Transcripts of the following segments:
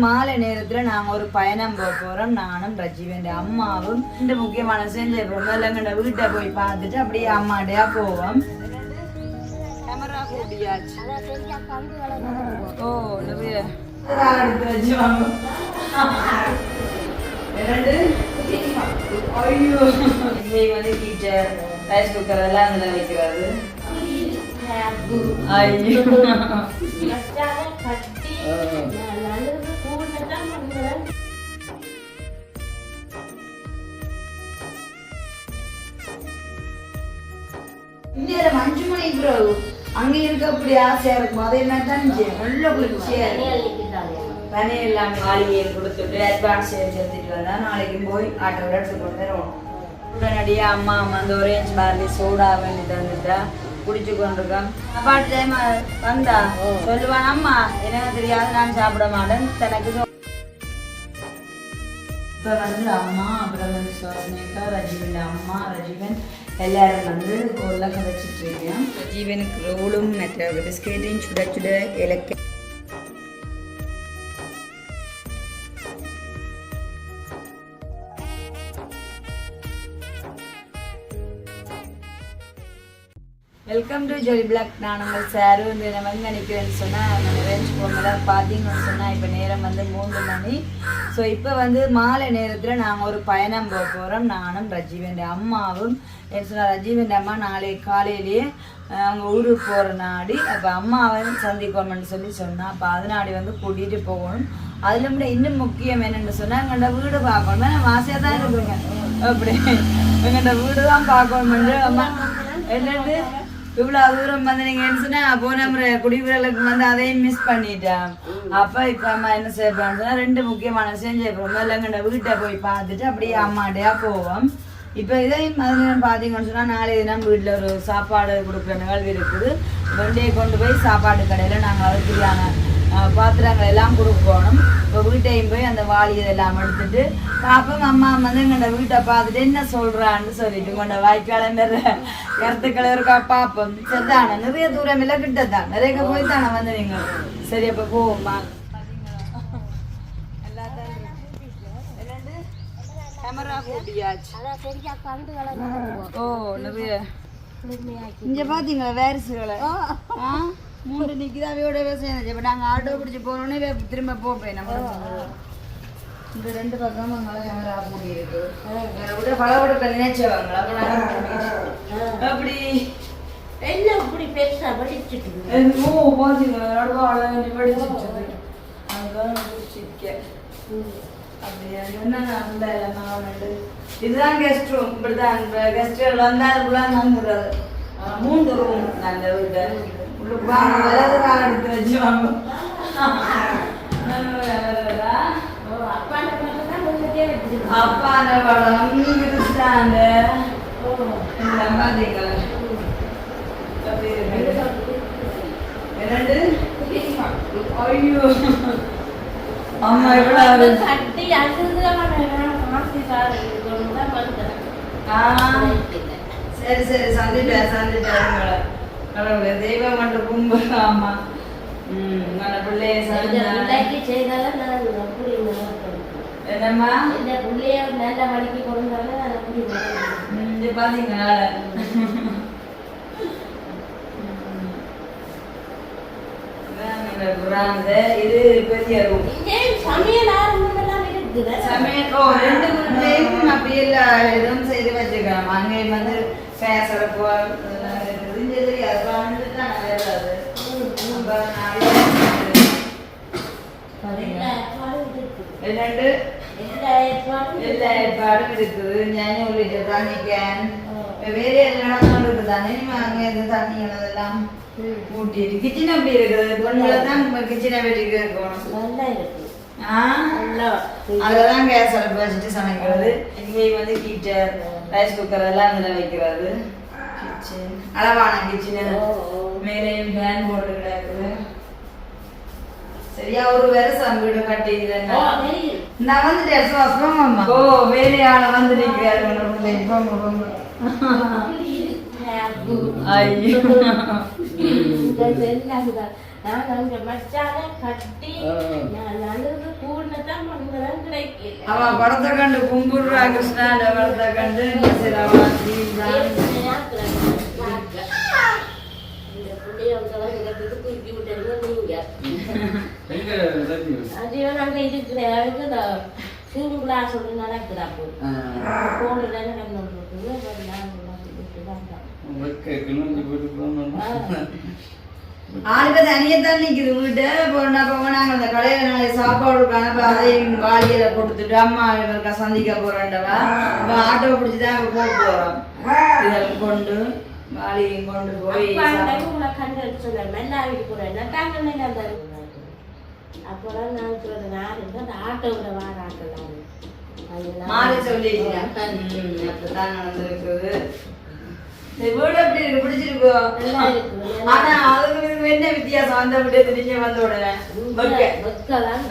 மாலை நேரத்துல நாங்க ஒரு பயணம் போக போறோம். நானும் ரஜீவன் அம்மாவும். ரெண்டு முக்கியமான செஞ்ச முதல்ல எங்கட வீட்டை போய் பார்த்துட்டு அப்படியே அம்மாடையா போவோம். ஓ வந்து ரைஸ் குக்கர் எல்லாம் அதுல வைக்கிறது ஐயோ. இந்தியால மஞ்சு மணி ப்ரோ அங்க இருக்க அப்படி ஆசையா இருக்கும் அதே மாதிரி தான் நல்ல குளிர்ச்சியா இருக்கும் பனி எல்லாம் மாளிகையை கொடுத்துட்டு அட்வான்ஸ் செலுத்திட்டு வந்தா நாளைக்கு போய் ஆட்டோட எடுத்து கொண்டு வரணும் உடனடியா அம்மா அம்மா அந்த ஒரேஞ்ச் பார்லி சோடா வேண்டி தந்துட்டா குடிச்சு கொண்டிருக்கோம். பாட்டு டைம் வந்தா சொல்லுவான் அம்மா எனக்கு தெரியாது நான் சாப்பிட மாட்டேன். தனக்கு இப்ப வந்து அம்மா அப்புறம் வந்து சுவாசனிகா ரஜீவன் அம்மா ரஜீவன் எல்லாரும் வந்து கொள்ள கதைச்சிட்டு இருக்கேன் ரஜீவனுக்கு ரோலும் மற்ற பிஸ்கெட்டையும் சுட சுட இலக்க வெல்கம் டு ஜெரி பிளாக் நான் உங்கள் சார். வந்து என்ன வந்து நினைக்கிறேன்னு சொன்னால் நம்ம ரேஞ்ச் போகும்போது பார்த்தீங்கன்னு சொன்னால் இப்போ நேரம் வந்து மூன்று மணி. ஸோ இப்போ வந்து மாலை நேரத்தில் நாங்கள் ஒரு பயணம் போக போகிறோம் நானும் ரஜீவன் அம்மாவும். என்ன சொன்னால் ரஜீவன் அம்மா நாளைக்கு காலையிலேயே அவங்க ஊருக்கு போகிற நாடி அப்போ அம்மாவை சந்திக்கணும்னு சொல்லி சொன்னால் அப்போ அதனாடி வந்து கூட்டிகிட்டு போகணும். அதில் கூட இன்னும் முக்கியம் என்னென்னு சொன்னால் எங்கள்ட வீடு பார்க்கணும் நான் ஆசையாக தான் இருக்குங்க. அப்படி. எங்கள்ட வீடு தான் பார்க்கணும்னு அம்மா. என்னென்னு இவ்வளோ தூரம் வந்து நீங்க என்ன சொன்னா போன முறை குடிவுறலுக்கு வந்து அதையும் மிஸ் பண்ணிட்டேன். அப்ப இப்ப அம்மா என்ன செய்யப்பான்னு சொன்னா ரெண்டு முக்கியமான விஷயம் செய்யப்போம் முதல்ல எங்கட வீட்டை போய் பார்த்துட்டு அப்படியே அம்மாட்டையா போவோம். இப்ப இதையும் மாதிரி பாத்தீங்கன்னு சொன்னா நாளைய தினம் வீட்டுல ஒரு சாப்பாடு கொடுக்குற நிகழ்வு இருக்குது. வண்டியை கொண்டு போய் சாப்பாடு கடையில நாங்க அதுக்குரியான பாத்திரங்கள் எல்லாம் கொடுக்கணும் இப்போ வீட்டையும் போய் அந்த வாளி இதெல்லாம் எடுத்துட்டு பாப்போம் அம்மா வந்து எங்கள்ட வீட்டை பார்த்துட்டு என்ன சொல்கிறான்னு சொல்லிட்டு கொண்ட வாய்க்காலம் வேற கருத்துக்களை இருக்கா பாப்போம். சரிதானே நிறைய தூரம் இல்லை கிட்டதான் நிறைய போய் தானே வந்து நீங்கள் சரி அப்போ போவோம்மா. ஓ நிறைய. இங்க பாத்தீங்களா வேரிசுகளை ஆ? மூன்று நிக்குது அவையோட விவசாயம் இப்ப நாங்க ஆட்டோ பிடிச்சு போறோன்னே திரும்ப போப்பேன் நம்ம. இந்த ரெண்டு பக்கமும் அங்கே கேமரா மூடி இருக்கு. வேற விட பழவட நினைச்சவங்க அப்ப நாங்க அப்படி என்ன அப்படி பெருசா படிச்சுட்டு ஓ பாத்தீங்களா நடுவா அழகு படிச்சுட்டு அதுதான் சிக்க அப்படியா? என்ன அந்த எல்லாம் இதுதான் கெஸ்ட் ரூம் இப்படிதான். கெஸ்ட் வந்தா அதுக்குள்ள மூன்று ரூம் அந்த வீட்டை வாங்க வலது கால் எடுத்து வச்சு வாங்க அப்பாண்ட படம் கிறிஸ்டாண்ட இந்த ஐயோ அம்மா சரி சரி சந்திட்டேன் சந்திட்டேன் உங்களை கடவுளே தெய்வம் மட்டும் கும்பிடு ஆமா ம் உங்களோட பிள்ளைய பிள்ளைக்கு செய்தாலும் நான் என்னம்மா? இந்த பிள்ளைய நல்ல வழிக்கு கொண்டாலும் நான் பாத்தீங்களா. இது பெரிய ரூம் சமையல் ஓ ரெண்டு வீட்லயும் அப்படி இல்ல எதுவும் செய்து வச்சிருக்காங்க அங்கேயும் வந்து பேசுறப்போ அப்ப நாளைக்கு எல்லா ஏற்பாடும் இருக்குது இரண்டு எல்லா ஏற்பாடும் எல்லா ஏற்பாடும் இருக்குது ஞானி உள்ளிட்ட தண்ணி கேன் வேற எல்லாம் இருக்குது தானே கிச்சன் அப்படி இருக்கணும் நல்லா இருக்கு அதெல்லாம் கேஸ் அடுப்பு வச்சுட்டு சமைக்கிறது இங்கே வந்து ஹீட்டர் ரைஸ் குக்கர் எல்லாம் அதில் வைக்கிறது அளவான கிச்சன். மேலேயும் ஃபேன் போட்டு கிடக்குது சரியா ஒரு வருஷம் வீடு கட்டி ஓ, வெயில். நான் வந்துட்டேன். சுவாசம் ஓ. வேலையாள வந்து நிற்கிறாரு போங்க போங்க ஐயோ. அவன் படத்தை கண்டு கும்பிடுறா கிருஷ்ணாண்ட படத்தை கண்டு சரி அவன் ஜீவிதான் இந்த புள்ளைய வந்து எனக்கு தூக்கி அது இருக்கிறேன் அதுக்கு நான் சிறு நடக்குது ஒன்று போனில் நடந்து இருக்குது நான் தான் அந்த கடையில் நாளை சாப்பாடு கணக்கு அதையும் வாளியில கொடுத்துட்டு அம்மா இவருக்கா சந்திக்க போறேன்டவா ஆட்டோ பிடிச்சி தான் போக போறோம். இதெல்லாம் கொண்டு கொண்டு போய். உங்களை கண்டு போறேன் பேங்கல்ல அந்த அப்புறம் நான் சொல்றேன் நான் இருந்து அந்த ஆட்டோவில் வார ஆட்டோலாம் மாறி நடந்திருக்குது. வீடு எப்படி இருக்கு? பிடிச்சிருக்கோ? நல்லா இருக்குது. ஆனா அதுக்கு என்ன வித்தியாசம்? விட்டு நீங்க வந்த உடனே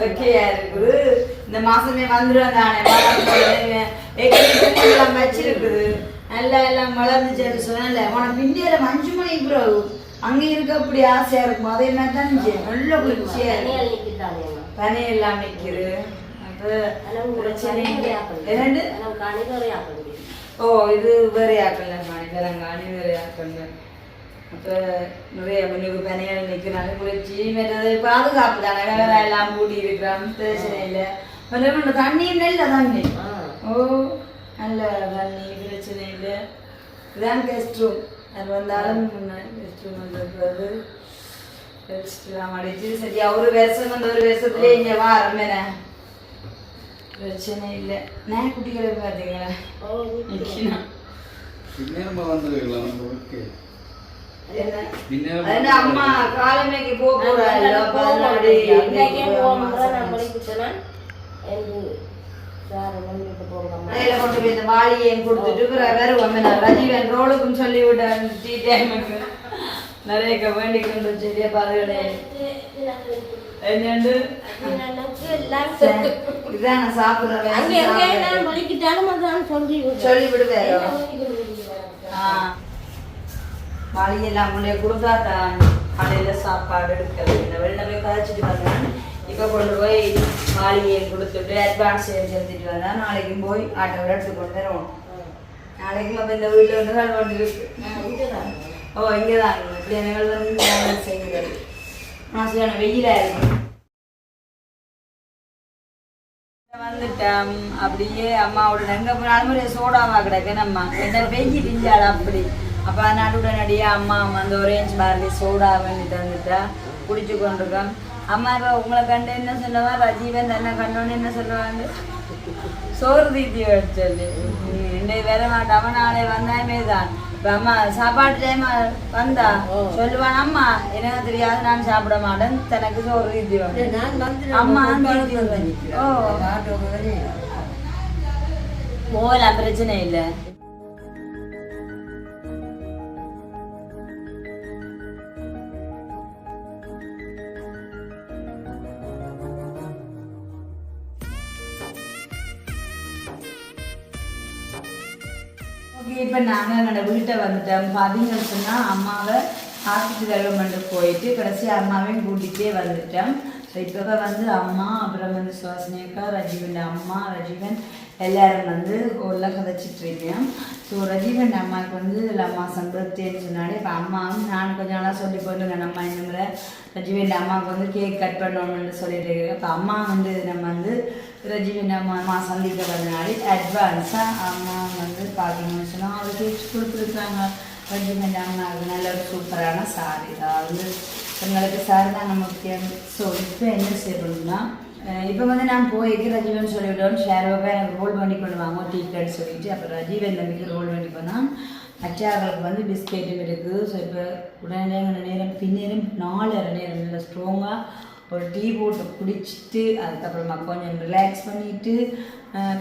வெக்கையா இருக்குது. இந்த மாசமே வந்துடும் தானே வச்சிருக்குது. நல்லா எல்லாம் வளர்ந்துச்சு சொன்னல உனக்கு பிண்டியில அஞ்சு மணிக்கு பிறகு அங்க இருக்க அப்படி ஆசையா இருக்கும் அதே மாதிரி தான். நல்ல குளிர்ச்சியா பனி எல்லாம் ஆக்கணும் ஓ இது வேற ஆக்கல காணி வேறங்காணி வேற ஆக்கல அப்ப நிறைய மணிக்கு பனியால் நிற்கிறாங்க குளிர்ச்சி. மற்றது பாதுகாப்பு தானே. வேற எல்லாம் கூடி இருக்கிறோம் பிரச்சனை இல்லை. தண்ணியும் நல்ல தண்ணி ஓ. நல்ல தண்ணி பிரச்சனை இல்லை இதுதான் கெஸ்ட் ரூம் அது வந்தாலும் கெஸ்ட் ரூம் வந்துருக்கிறது ரெஸ்ட்லாம் அடிச்சு சரியா ஒரு வருஷம் அந்த ஒரு வருஷத்துலேயே இங்கே வாரம் என்ன பிரச்சனை இல்லை நான் குட்டிகளை பார்த்தீங்களா ஓ நிற்கணும் பின்னேரமா வந்துருக்கலாம் நம்ம வெக்க என்ன பின்னேரமா அது என்ன அம்மா காலமைக்கு போக போறாள் அதையில கொண்டு போய் இந்த வாளியையும் கொடுத்துட்டு பிறகு நான் ரஜீவன் ரோலுக்கும் சொல்லி விட்டேன். டீ டைமுக்கு நிறைய வேண்டி கொண்டு சரியா பாதுகாடு என்னண்டு? இதான் நான் சாப்பிடுற அங்க வேலை எங்கே சாப்பிடுறது. நான் படிக்கிட்டாலும் அதான் சொல்லி விடுவேன். வாளியெல்லாம் முன்னே கொடுத்தா தான் காலையில சாப்பாடு எடுக்கிறது இந்த வெளில போய் கதைச்சிட்டு வந்தேன். இப்போ கொண்டு போய் வாளியை கொடுத்துட்டு அட்வான்ஸ் செலுத்திட்டு வந்தா நாளைக்கும் போய் ஆட்டோவில் எடுத்து கொண்டு வரணும் நாளைக்கு நம்ம இந்த வீட்டில் வந்து வேலை கொண்டு இருக்கு. ஓ இங்கே தான் பிள்ளைங்கள் வந்து செய்கிறது மாசியான வெயிலாக இருக்கும் வந்துட்டோம். அப்படியே அம்மாவோட எங்க போனாலும் ஒரு சோடாவா கிடக்கு நம்ம. என்ன பெஞ்சி திஞ்சாள் அப்படி. அப்ப உடனடியா அம்மா வந்து ஒரேஞ்ச் பார்லி சோடா வேண்டி தந்துட்டா குடிச்சு கொண்டிருக்கோம். அம்மா இப்ப உங்களை கண்டு என்ன சொல்லுவா ரஜீவன் தன்னை கண்டோன்னு என்ன சொல்லுவாங்க? சோறு தீத்தி சொல்லி இன்னைக்கு வர மாட்டாம நாளை வந்தாமே தான் இப்ப அம்மா சாப்பாட்டு டைம் வந்தா? சொல்லுவான் அம்மா எனக்கு தெரியாது நான் சாப்பிட மாட்டேன். தனக்கு சோறு தீத்தி அம்மா. ஓ. போகலாம் பிரச்சனை இல்லை. ஓகே இப்போ நாங்கள் எங்களோட வீட்டை வந்துட்டோம் பார்த்தீங்கன்னு சொன்னால் அம்மாவை ஹாஸ்பிட்டல் டெவலப்மெண்ட்டு போயிட்டு கடைசி அம்மாவையும் கூட்டிகிட்டே வந்துட்டோம் இப்போ வந்து அம்மா அப்புறம் வந்து சுவாசினியக்கா ரஜீவன் அம்மா ரஜீவன் எல்லாரும் வந்து உள்ள கதைச்சிட்டு இருக்கேன். ஸோ ரஜீவன் அம்மாவுக்கு வந்து அம்மா சம்பளத்தேன்னு சொன்னாலே இப்போ அம்மாவும் நான் கொஞ்ச நாளாக சொல்லி போட்டு நம்ம இந்த முறை ரஜீவன் அம்மாவுக்கு வந்து கேக் கட் பண்ணணும்னு சொல்லிட்டு இருக்கேன் இப்போ அம்மா வந்து நம்ம வந்து ரஜீவன் அம்மா அம்மா சந்திக்க வந்தனாலே அட்வான்ஸாக அம்மா வந்து பார்த்தீங்கன்னு சொன்னால் அவர் கொடுத்துருக்காங்க. ரஜீவன் அம்மாவுக்கு நல்ல ஒரு சூப்பரான சாரி அதாவது எங்களுக்கு சார் தான் முக்கியம். ஸோ இப்போ என்ன செய்யணும்னா இப்போ வந்து நான் போய்க்கு ரஜீவன் சொல்லிவிட்டோம் ஷேரோவை எனக்கு ரோல் பண்ணி பண்ணுவாங்க டீ டீக்கெட் சொல்லிட்டு. அப்புறம் ரஜீவன் தம்பிக்கு ரோல் பண்ணி போனால் அச்சார்களுக்கு வந்து பிஸ்கெட்டும் இருக்குது ஸோ இப்போ உடனே நேரம் பின்னேரம் நாலரை நேரம் நல்லா ஸ்ட்ராங்காக ஒரு டீ போட்டு குடிச்சிட்டு அதுக்கப்புறமா கொஞ்சம் ரிலாக்ஸ் பண்ணிட்டு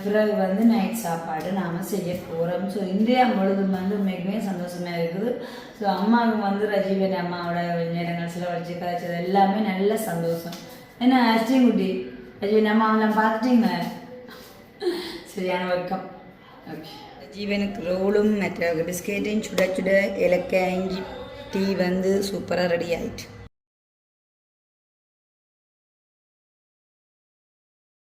பிறகு வந்து நைட் சாப்பாடு நாம் செய்ய போகிறோம் ஸோ இன்றைய பொழுது வந்து உண்மைக்குமே சந்தோஷமாக இருக்குது. ஸோ அம்மாவுக்கு வந்து ரஜீவன் அம்மாவோட நேரங்கள் செலவழிச்சு கதைச்சது எல்லாமே நல்ல சந்தோஷம். என்ன அச்சிங்குட்டி ரஜீவன் அம்மாவெல்லாம் பார்த்துட்டீங்க சரியான வெக்கம் ஓகே ஜீவனுக்கு ரோலும் மற்ற பிஸ்கெட்டையும் சுட சுட இலக்காய் இஞ்சி டீ வந்து சூப்பராக ரெடி ஆயிட்டு.